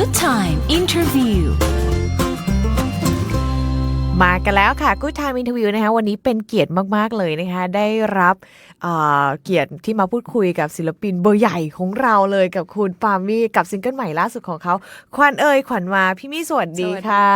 Good Time Interview มากันแล้วค่ะ Good Time Interview นะคะวันนี้เป็นเกียรติมาก ๆ เลยนะคะ ได้รับ เอ่อเกียรติที่มาพูดคุยกับศิลปินเบอร์ใหญ่ของเราเลยกับคุณปามี่กับซิงเกิลใหม่ล่าสุดของเขา ควันเอ่ยขวัญมาพี่มี่สวัสดีค่ะ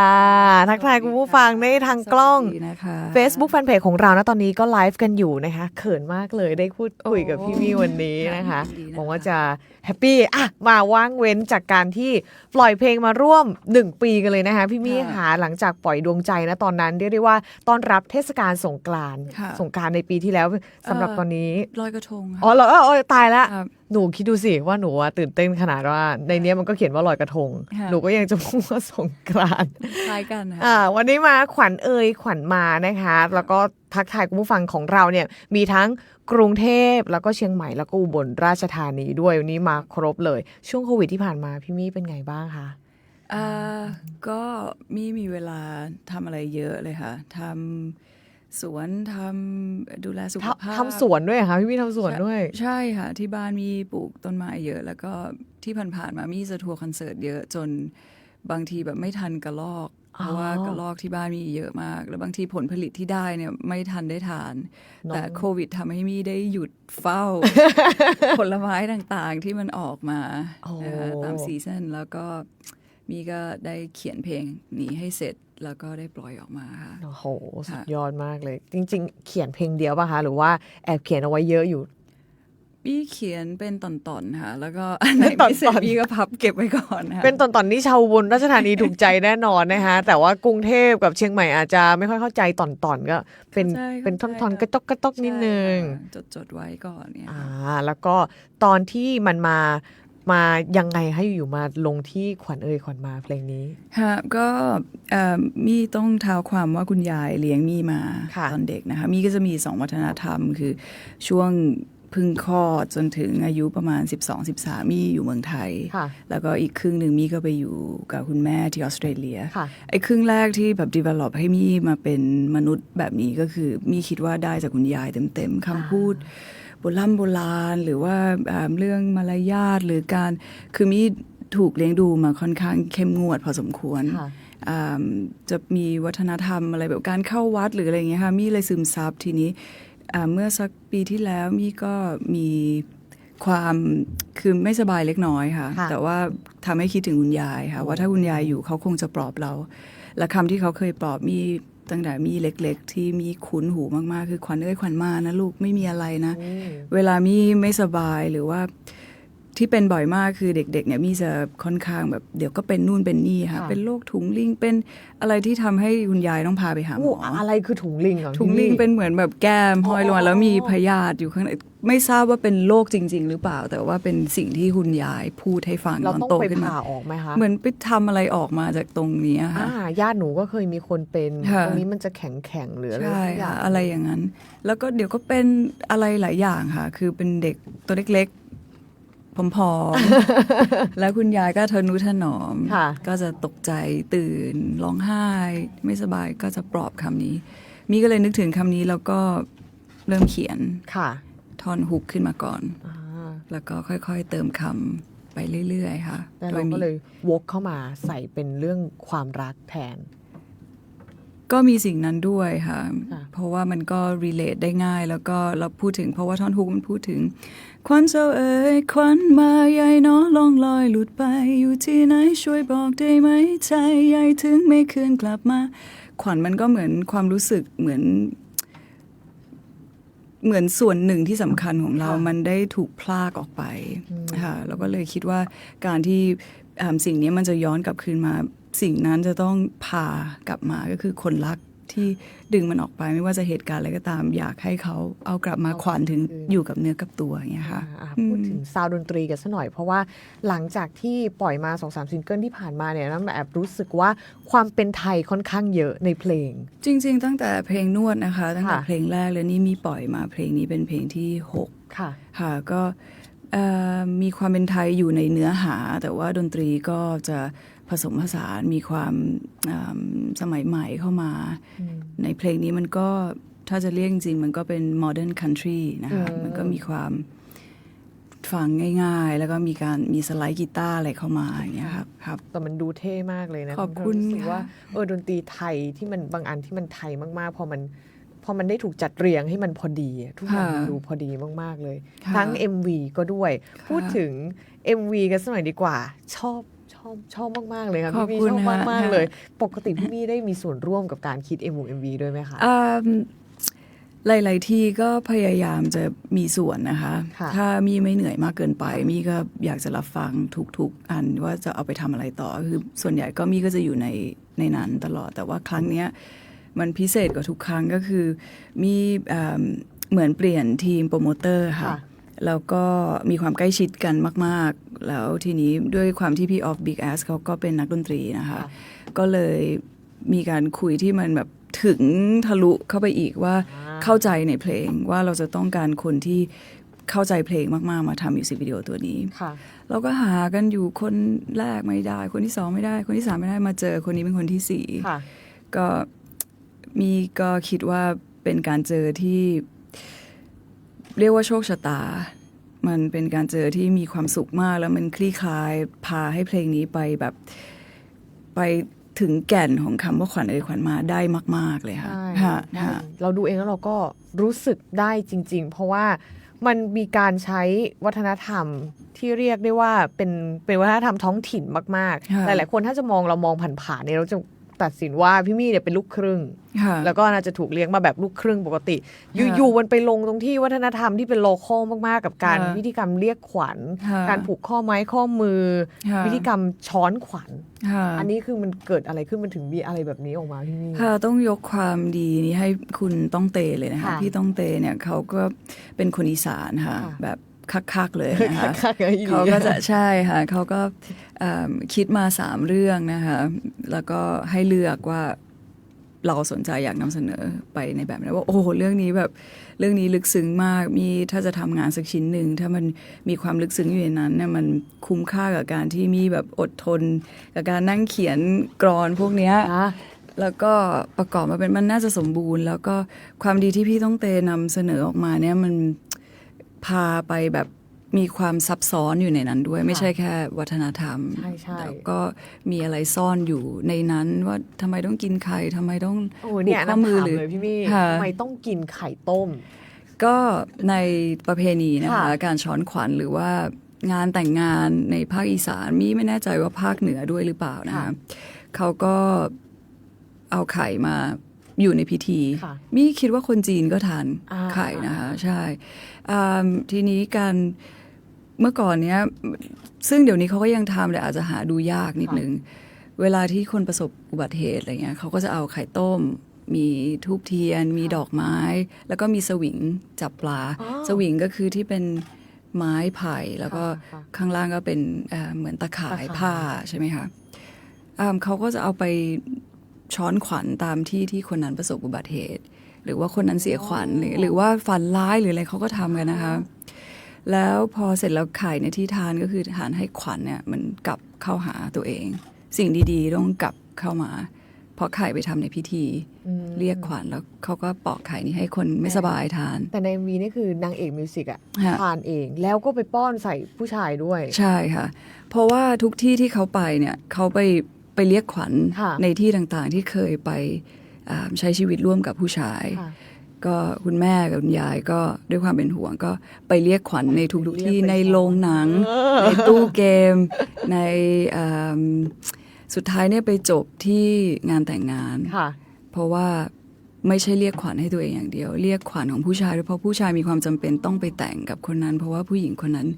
ทักทายคุณผู้ฟังได้ทางกล้องสวัสดีนะคะ Facebook Fanpage ของเรานะตอนนี้ก็ไลฟ์กันอยู่นะคะ เขินมากเลยได้พูดคุยกับพี่มี่วันนี้นะคะยินดีนะคะหวังว่าจะแฮปปี้อะมาว่างเว้นจากการที่ปล่อยเพลงมาร่วม 1 ปีกันเลยนะคะ พี่มี่ค่ะหลังจากปล่อยดวงใจนะตอนนั้นเรียกได้ว่าต้อนรับเทศกาลสงกรานต์ค่ะสงกรานต์ในปีที่แล้วสำหรับตอนนี้ลอยกระทงค่ะ อ๋อเหรอเออเออตายละครับหนูคิดดูสิว่าหนูอะตื่นเต้นขนาดว่า ในเนี้ยมันก็เขียนว่าลอยกระทง ค่ะ หนูก็ยังจะพูดว่าสงกรานต์ คล้ายกันค่ะ อ่าวันนี้มาขวัญเอ่ยขวัญมานะคะ แล้วก็ทักทายคุณผู้ฟังของเราเนี่ยมีทั้งกรุงเทพแล้วก็เชียงใหม่แล้วก็อุบลราชธานีด้วยวันนี้มาครบเลย ช่วงโควิดที่ผ่านมาพี่มี่เป็นไงบ้างคะอ่าก็มีมีเวลาทำอะไรเยอะเลยค่ะทำ สวนทำดูแลสุขภาพทำสวนด้วยเหรอคะพี่มี่ทำสวนด้วย ใช่ค่ะ ที่บ้านมีปลูกต้นไม้เยอะ แล้วก็ที่ผ่านๆมามีจะทัวร์คอนเสิร์ตเยอะจนบางทีแบบไม่ทันกระลอก เพราะว่ากระลอกที่บ้านมีเยอะมาก แล้วบางทีผลผลิตที่ได้เนี่ยไม่ทันได้ทาน แต่โควิดทำให้มีได้หยุดเฝ้า ผลไม้ต่างๆที่มันออกมาโอ้นะคะตามซีซันแล้วก็ มีก็ได้เขียนเพลงนี้ให้เสร็จแล้วก็ได้ปล่อยออกมาค่ะ โอ้โห สุค่ะดยอดมากเลย จริง ๆ เขียนเพลงเดียวป่ะคะ หรือว่าแอบเขียนเอาไว้เยอะอยู่พี่เขียนเป็นตอนๆค่ะ แล้วก็อันไหนไม่เสร็จตอนๆพี่ก็พับเก็บไว้ก่อนค่ะเป็นตอนตอนๆนี้ชาวอุบนราชธานีถูกใจแน่นอนนะคะแต่ว่ากรุงเทพกับเชียงใหม่อาจจะไม่ค่อยเข้าใจตอนตอนๆก็ เป็นเข้าใจเป็นท่เข้าอนใจๆกระตอกกระตอกนิดนึงจดจดๆไว้ก่อนเนี่ยอ่าแล้วก็ตอนที่มันมา มายังไงให้อยู่มาลงที่ขวัญเอ่ยขวัญมาเพลงนี้ค่ะก็เอ่อมีต้องเท้าความว่าคุณยายเลี้ยงมีมาค่ะตอนเด็กนะคะมีก็จะมีสองวัฒนธรรม คือช่วงเพึ่งคลอดจนถึงอายุประมาณ 12-13 มีอยู่เมืองไทยค่ะแล้วก็อีกครึ่งหนึ่งมีก็ไปอยู่กับคุณแม่ที่ออสเตรเลียค่ะไอ้ครึ่งแรกที่แบบ develop ให้มีมาเป็นมนุษย์แบบนี้ก็คือมีคิดว่าได้จากคุณยายเต็มๆคำพูด โบราณโบราณหรือว่าเรื่องมารยาทหรือการคือมีถูกเลี้ยงดูมาค่อนข้างเข้มงวดพอสมควระจะมีวัฒนธรรมอะไรแบบการเข้าวัดหรืออะไรอย่างเงี้ยค่ะมีเลยซึมซับทีนี้เมื่อสักปีที่แล้วมีก็มีความคือไม่สบายเล็กน้อยค่ะค่ะแต่ว่าทำให้คิดถึงคุณยายค่ะ ว่าถ้าคุณยายอยู่เขาคงจะปลอบเรา และคำที่เขาเคยปลอบมี ตั้งแต่มีเล็ก ๆ ที่มีคุ้นหูมากๆ คือขวัญเอ้ยขวัญมานะลูกไม่มีอะไรนะอืมเวลามีไม่สบายหรือว่า ที่เป็นบ่อยมากคือเด็กๆเนี่ยมีจะค่อนข้างแบบเดี๋ยวก็เป็นนู่นเป็นนี่ค่ะ ค่ะ เป็นโรคถุงลิงเป็นอะไรที่ทำให้คุณยายต้องพาไปหาหมโอ้ออะไรคือถุงลิงเหรอถุงลิงพี่ เป็นเหมือนแบบแก้มห้อยลงมาแล้วมีพยาธิอยู่ข้างในไม่ทราบว่าเป็นโรคจริง ๆ หรือเปล่า แต่ว่าเป็นสิ่งที่คุณยายพูดให้ฟังเราตอนต้องโตไปขึ้นมา ผ่าออกไหมคะเหมือนไปทำอะไรออกมาจากตรงเนี้ยค่ะ อ่าญาติหนูก็เคยมีคนเป็น ค่ะ ตรงนี้มันจะแข็งแข็งๆหรืออะไรใช่สักอย่าค่ะงอะไรอย่างนั้น แล้วก็เดี๋ยวก็เป็นอะไรหลายอย่างค่ะ คือเป็นเด็กตัวเล็กๆ ผอมๆ แล้วคุณยายก็ทนุถนอมค่ะก็จะตกใจตื่นร้องไห้ ไม่สบายก็จะปลอบคำนี้ มีก็เลยนึกถึงคำนี้แล้วก็เริ่มเขียนค่ะท่อนฮุกขึ้นมาก่อนอ่าแล้วก็ค่อยๆเติมคำไปเรื่อยๆ ค่ะแล้วโดเรายมีก็เลยวกเข้ามาใส่เป็นเรื่องความรักแทน ก็มีสิ่งนั้นด้วยค่ะค่ะ เพราะว่ามันก็ relate ได้ง่าย แล้วก็เราพูดถึง เพราะว่าท่อนฮุกมันพูดถึง ควันเจ้าเอ๋ยควันมาใหญ่เนอลองลอยหลุดไปอยู่ที่ไหนช่วยบอกได้ไหมใจใหญ่ถึงไม่คืนกลับมา ขวัญมันก็เหมือนความรู้สึกเหมือน เหมือนส่วนหนึ่งที่สำคัญของเราค่ะมันได้ถูกพลากออกไปค่ะแล้วก็เลยคิดว่าการที่อ่า สิ่งนี้มันจะย้อนกลับคืนมา สิ่งนั้นจะต้องพากลับมาก็คือคนรักที่ดึงมันออกไปไม่ว่าจะเหตุการณ์อะไรก็ตาม อยากให้เขาเอากลับมาขวัญถึงอยู่กับเนื้อกับตัวอย่างเงี้ยค่ะอ่าพูดถึงซาวด์ดนตรีกันสักหน่อย เพราะว่าหลังจากที่ปล่อยมาสองสามซิงเกิลที่ผ่านมาเนี่ยน้ำแอบรู้สึกว่าความเป็นไทยค่อนข้างเยอะในเพลง จริง ๆ ตั้งแต่เพลงนวดนะคะ ตั้งแต่ค่ะ เพลงแรกเลยนี่มีปล่อยมาเพลงนี้เป็นเพลงที่หกค่ะ ค่ะก็เอ่อ มีความเป็นไทยอยู่ในเนื้อหา แต่ว่าดนตรีก็จะผสมผสานมีความอ่ำสมัยใหม่เข้ามา ในเพลงนี้มันก็ถ้าจะเรียกจริงๆมันก็เป็น modern country นะคะอืมมันก็มีความฟังง่ายๆ แล้วก็มีการมีสไลด์กีตาร์อะไรเข้ามาอย่างเงี้ยครับครับ แต่มันดูเท่มากเลยนะ ขอบคุณรู้สึกว่าค่ะเออดนตรีไทยที่มันบางอันที่มันไทยมากๆ พอมัน พอมันได้ถูกจัดเรียงให้มันพอดีอะทุกอย่างมันดูพอดีมาก ๆ เลยค่ะทั้ง MV ก็ด้วยค่ะพูดถึง MV กันสักหน่อยดีกว่า ชอบชอบชอบมาก ๆ เลยค่ะขอบพี่คุณชอบค่ะมากๆเลย ปกติพี่มี่ได้มีส่วนร่วมกับการคิด MV MV ด้วยไหมคะอืมหลาย ๆ ที่ก็พยายามจะมีส่วนนะคะค่ะถ้ามีไม่เหนื่อยมากเกินไป มีก็อยากจะรับฟังทุก ๆ อันว่าจะเอาไปทำอะไรต่อ คือส่วนใหญ่ก็มีก็จะอยู่ในในนั้นตลอด แต่ว่าครั้งเนี้ย มันพิเศษกว่าทุกครั้งก็คือ มีเอิ่มเหมือนเปลี่ยนทีมโปรโมเตอร์ค่ะค่ะแล้วก็มีความใกล้ชิดกันมาก ๆ แล้วทีนี้ด้วยความที่พี่ออฟบิ๊กแอสเขาก็เป็นนักดนตรีนะคะค่ะก็เลยมีการคุยที่มันแบบถึงทะลุเข้าไปอีกว่าอ่าเข้าใจในเพลงว่าเราจะต้องการคนที่เข้าใจเพลงมาก ๆ มาทำมิวสิกวิดีโอตัวนี้ค่ะเราก็หากันอยู่คนแรกไม่ได้ คนที่สองไม่ได้ คนที่สามไม่ได้มาเจอคนนี้เป็นคนที่สี่ค่ะก็ มีก็คิดว่าเป็นการเจอที่เรียกว่าโชคชะตา มันเป็นการเจอที่มีความสุขมากแล้วมันคลี่คลายพาให้เพลงนี้ไปแบบไปถึงแก่นของคำว่าขวัญเอ่ยขวัญมาได้มาก ๆ เลยค่ะใช่ค่ะใช่ค่ะเราดูเองแล้วเราก็รู้สึกได้จริง ๆ เพราะว่ามันมีการใช้วัฒนธรรมที่เรียกได้ว่าเป็นเป็นวัฒนธรรมท้องถิ่นมากค่ะๆหลาย ๆ คนถ้าจะมองเรามองผ่านๆเนี่ยเราจะ ตัดสินว่าพี่มี่เนี่ยเป็นลูกครึ่งค่ะแล้วก็น่าจะถูกเลี้ยงมาแบบลูกครึ่งปกติค่ะอยู่ๆมันไปลงตรงที่วัฒนธรรมที่เป็นโลคอลมากๆ กับการค่ะพิธีกรรมเรียกขวัญค่ะการผูกข้อไม้ข้อมือค่ะพิธีกรรมช้อนขวัญค่ะอันนี้คือมันเกิดอะไรขึ้นมันถึงมีอะไรแบบนี้ออกมาพี่มี่ค่ะต้องยกความดีนี้ให้คุณต้องเตเลยนะคะค่ะพี่ต้องเตเนี่ยเขาก็เป็นคนอีสานค่ะค่ะแบบ คักๆเลยนะคะคักๆเลยอีหลีเขาก็จะใช่ค่ะเขาก็เอิ่มคิดมาสามเรื่องนะคะแล้วก็ให้เลือกว่าเราสนใจอยากนำเสนอไปในแบบนั้นว่าโอ้โหเรื่องนี้แบบเรื่องนี้ลึกซึ้งมากมีถ้าจะทำงานสักชิ้นหนึ่งถ้ามันมีความลึกซึ้งอยู่ในนั้นเนี่ยมันคุ้มค่ากับการที่มีแบบอดทน กับการนั่งเขียนกรอนพวกเนี้ยอะแล้วก็ประกอบมาเป็นมันน่าจะสมบูรณ์ แล้วก็ความดีที่พี่ต้องเตนำเสนอออกมาเนี่ยมัน พาไปแบบมีความซับซ้อนอยู่ในนั้นด้วย ไม่ใช่แค่วัฒนธรรมใช่ใช่แล้วก็มีอะไรซ่อนอยู่ในนั้นว่าทำไมต้องกินไข่ทำไมต้องโอ้เนี่ยผูกข้อน้ำมือถามหรือเลยพี่มี่ค่ะทำไมต้องกินไข่ต้ม ก็ในประเพณีนะคะค่ะการช้อนขวัญหรือว่างานแต่งงานในภาคอีสานมีไม่แน่ใจว่าภาคเหนือด้วยหรือเปล่านะคะเขาก็เอาไข่มา อยู่ในพิธีค่ะมี่คิดว่าคนจีนก็ทานอ่าไข่นะคะใช่อ่าทีนี้การเมื่อก่อนเนี้ยซึ่งเดี๋ยวนี้เขาก็ยังทำแต่อาจจะหาดูยากนิดนึง เวลาที่คนประสบอุบัติเหตุอะไรเงี้ยเขาก็จะเอาไข่ต้ม มีทูบเทียน มีดอกไม้ แล้วก็มีสวิงจับปลาอ๋อสวิงก็คือที่เป็นไม้ไผ่แล้วก็ค่ะข้างล่างก็เป็นเอ่อเหมือนตะข่ายตะข่ายผ้าใช่ไหมคะอ่าเขาก็จะเอาไป ช้อนขวัญตามที่ที่คนนั้นประสบอุบัติเหตุ หรือว่าคนนั้นเสียขวัญหรือหรือว่าฝันร้ายหรืออะไรเขาก็ทำกันนะคะ แล้วพอเสร็จแล้วไข่ในยที่ทานก็คือทานให้ขวัญเนี่ยมันกลับเข้าหาตัวเอง สิ่งดีๆต้องกลับเข้ามาเพราะไข่ไปทำในพิธีอืมเรียกขวัญแล้วเขาก็ปอกไข่นี้ให้คนไม่สบายทาน แต่ในมีนี่คือนางเอกมิวสิกอะฮะทานเองแล้วก็ไปป้อนใส่ผู้ชายด้วย ใช่ค่ะ เพราะว่าทุกที่ที่เขาไปเนี่ยเขาไป ไปเรียกขวัญค่ะในที่ต่างๆ ที่เคยไปอ่าใช้ชีวิตร่วมกับผู้ชายค่ะก็คุณแม่กับคุณยายก็ด้วยความเป็นห่วงก็ไปเรียกขวัญในทุกๆที่เรียกไปในโรงหนังเออในตู้เกม ในอ่าสุดท้ายเนี่ยไปจบที่งานแต่งงานค่ะเพราะว่าไม่ใช่เรียกขวัญให้ตัวเองอย่างเดียว เรียกขวัญของผู้ชายด้วยเพราะผู้ชายมีความจำเป็นต้องไปแต่งกับคนนั้น เพราะว่าผู้หญิงคนนั้น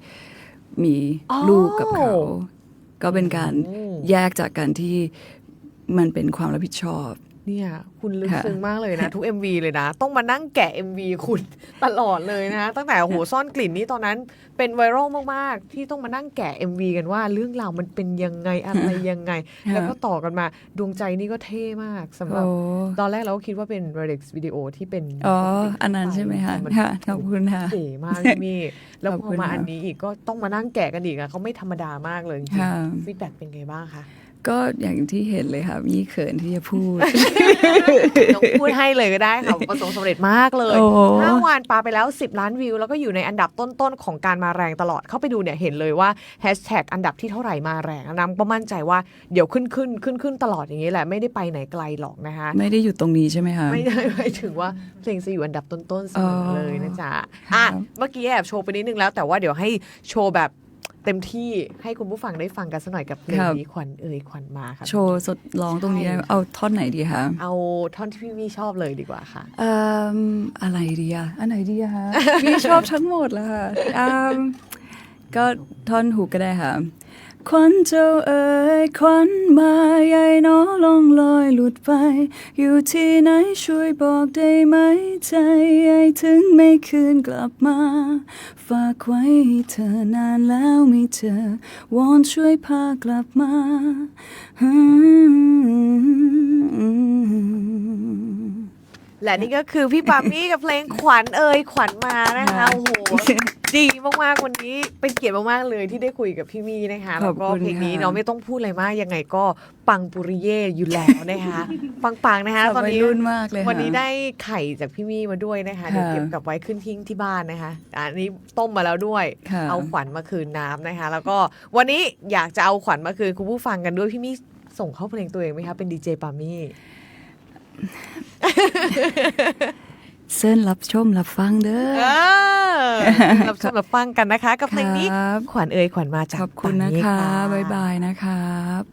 มีอ๋อลูกกับเขา ก็เป็นการอืมแยกจากกันที่มันเป็นความรับผิดชอบ เนี่ย คุณลึกค่ะซึ้งมากเลยนะ ทุก MV เลยนะ ต้องมานั่งแกะ MV คุณตลอดเลยนะ ตั้งแต่โอ้โหซ่อนกลิ่นนี้ตอนนั้นเป็นไวรัลมาก ๆ ที่ต้องมานั่งแกะ MV กันว่าเรื่องราวมันเป็นยังไงอะไรยังไง แล้วก็ต่อกันมาดวงใจนี่ก็เท่มากสำหรับโอ้ตอนแรกเราก็คิดว่าเป็น Redex วิดีโอที่เป็นอ๋อปกติอันนั้นใช่ไหมคะแต่มันค่ะขอบคุณค่ะเก๋มากพี่มี่แล้วขอบพอคุณมาค่ะอันนี้อีกก็ต้องมานั่งแกะกันอีกอะเขาไม่ธรรมดามากเลยจริงค่ะฟีดแบ็กเป็นไงบ้างคะ ก็อย่างที่เห็นเลยค่ะมีเขินที่จะพูด น้องพูดให้เลยก็ได้ค่ะประสบความสำเร็จมากเลยโอ้ ห้าวันปาไปแล้ว 10 ล้านวิว แล้วก็อยู่ในอันดับต้นๆ ของการมาแรงตลอดเข้าไปดูเนี่ยเห็นเลยว่าแฮชแท็กอันดับที่เท่าไหร่มาแรงน้ำก็มั่นใจว่าเดี๋ยวขึ้นขึ้นขึ้นขึ้นตลอดอย่างนี้แหละไม่ได้ไปไหนไกลหรอกนะคะ ไม่ได้อยู่ตรงนี้ใช่ไหมคะ ไม่ได้หมายถึงว่าเพลงจะอยู่อันดับต้นๆเสมอเลยนะจ๊ะ อะ เมื่อกี้แอบโชว์ไปนิดนึงแล้วแต่ว่าเดี๋ยวให้โชว์แบบ เต็มที่ให้คุณผู้ฟังได้ฟังกันสักหน่อยกับเพลงครับนี้ขวัญเอ่ยขวัญมาค่ะโชว์สดร้องตรงนี้ได้ไหมเอาท่อนไหนดีคะเอาท่อนที่พี่มี่ชอบเลยดีกว่าค่ะเอ่มอะไรดีอะอันไหนดีอะคะพี่ชอบทั้งหมดแล้วค่ะอืมก็ท่อนหูก็ได้ค่ะ ควันเจ้าเอ๋ยควันมาใหญ่หนอลองลอยหลุดไป อยู่ที่ไหนช่วยบอกได้ไหมใจไอถึงไม่คืนกลับมา ฝากไว้เธอนานแล้วไม่เจอวอนช่วยพากลับมา และนี่ก็คือพี่ปามี่กับเพลงขวัญเอ่ยขวัญมานะคะค่ะโอ้โห ดีมากๆวันนี้เป็นเกียรติมากๆเลยที่ได้คุยกับพี่มี่นะคะขแล้อวบก็คุณเพลงนี้ค่ะเนาะไม่ต้องพูดอะไรมากยังไงก็ปังปุริเย่อยู่แล้วนะคะปังๆนะคะตอนนี้วัยรุ่นมากเลยค่ะวันนี้ได้ไข่จากพี่มี่มาด้วยนะคะเดี๋ยวค่ะเก็บกลับไว้ขึ้นทิ้งที่บ้านนะคะอะอันนี้ต้มมาแล้วด้วยค่ะเอาขวัญมาคืนน้ำนะคะ แล้วก็วันนี้อยากจะเอาขวัญมาคืนคุณผู้ฟังกันด้วยพี่มี่ส่งเข้าเพลงตัวเองไหมคะเป็นดีเจปามี่ เส้นรับชมรับฟังเด้อเออรับชมรับฟังกันนะคะ กับเพลงนี้ครับขวัญเอ่ยขวัญมาจากขอบคุณนะปามี่คะ บ๊ายบายนะครับ